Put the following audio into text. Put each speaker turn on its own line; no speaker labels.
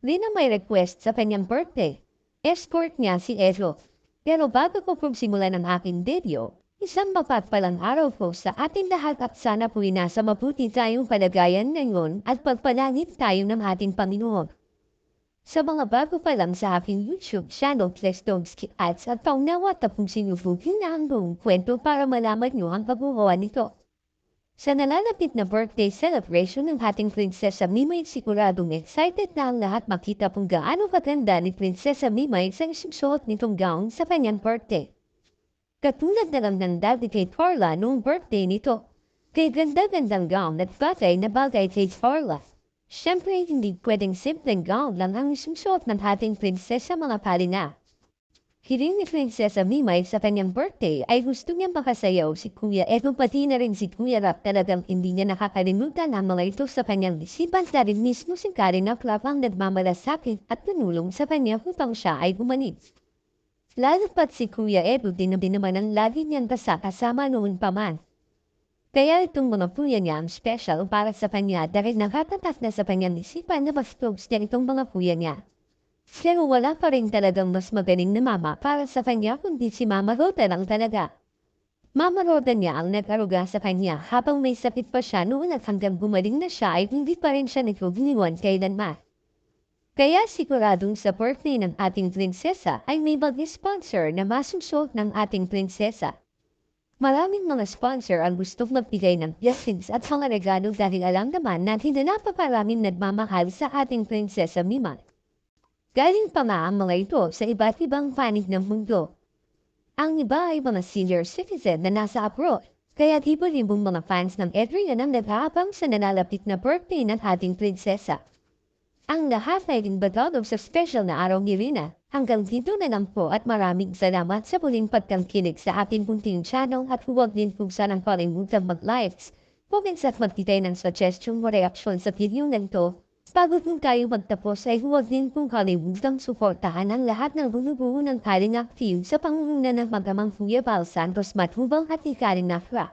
Lina may request sa kanyang birthday. Escort niya si Ejo. Pero bago ko po simulan ang aking video, isang mapagpalang araw po sa ating lahat at sana po'y nasa mabuti tayong palagayan ngayon at pagpalangit tayo ng ating Panginoon. Sa mga bago pa lang sa aking YouTube channel, please don't skip at paunawa tapong sinubukin na ang buong kwento para malaman nyo ang pagbuhawa nito. Sa nalalapit na birthday celebration ng ating Prinsesa Mimay, siguradong excited na ang lahat makita kung gaano kaganda ni Prinsesa Mimay sa isusuot nitong gown sa kanyang birthday. Katulad na lang ng dati kay Carla noong birthday nito. Kay ganda-gandang gown at bagay na bagay kay Carla. Siyempre, hindi pwedeng simpleng gown lang ang isusuot ng ating prinsesa mga palina. Hiling ni Prinsesa Mimay sa kanyang birthday ay gusto niyang makasayaw si Kuya Edo pati na rin si Kuya Rap talagang hindi niya nakakalimutan ang mga ito sa kanyang isipan dahil mismo si Karina Club ang nagmamalasakit at tumulong sa kanya upang siya ay gumanin. Lalo pat si Kuya Edo din na naman ang lagi niyang kasama noon pa man. Kaya itong mga kuya niya ang special para sa kanya dahil nakatatak na sa kanyang isipan na mas close niya itong mga kuya niya. Pero wala pa rin talagang mas magaling na mama para sa kanya kundi si Mama Roda lang talaga. Mama Roda niya ang nag-aruga sa kanya habang may sakit pa siya noon at hanggang gumaling na siya ay hindi pa rin siya nagugniwan kailanman. Kaya siguradong sa birthday ng ating prinsesa ay may mag-sponsor na masusot ng ating prinsesa. Maraming mga sponsor ang gustong magbigay ng blessings at mga regalo dahil alam naman natin na napakaraming nagmamahal sa ating prinsesa Mimay. Galing pa nga ang ito sa iba't ibang panig ng mundo. Ang iba ay mga senior citizen na nasa abroad, kaya libo-libong mga fans ng Adrian ang nag-aabang sa nanalapit na birthday ng ating prinsesa. Ang lahat ay rinbadalog sa special na araw ni Rina. Hanggang dito na lang po at maraming salamat sa muling pagkangkinig sa ating punting channel at huwag din kung sanang kalimutan mag-likes, comments at magbitay ng suggestion o reaction sa video na Bago po tayo magtapos ay huwag din pong kalimutang suportahan ang lahat ng bunubuo ng Kaling Active sa pangunguna ng magamang Kuya Bal Santos Matubang at ni Kaling Nafra.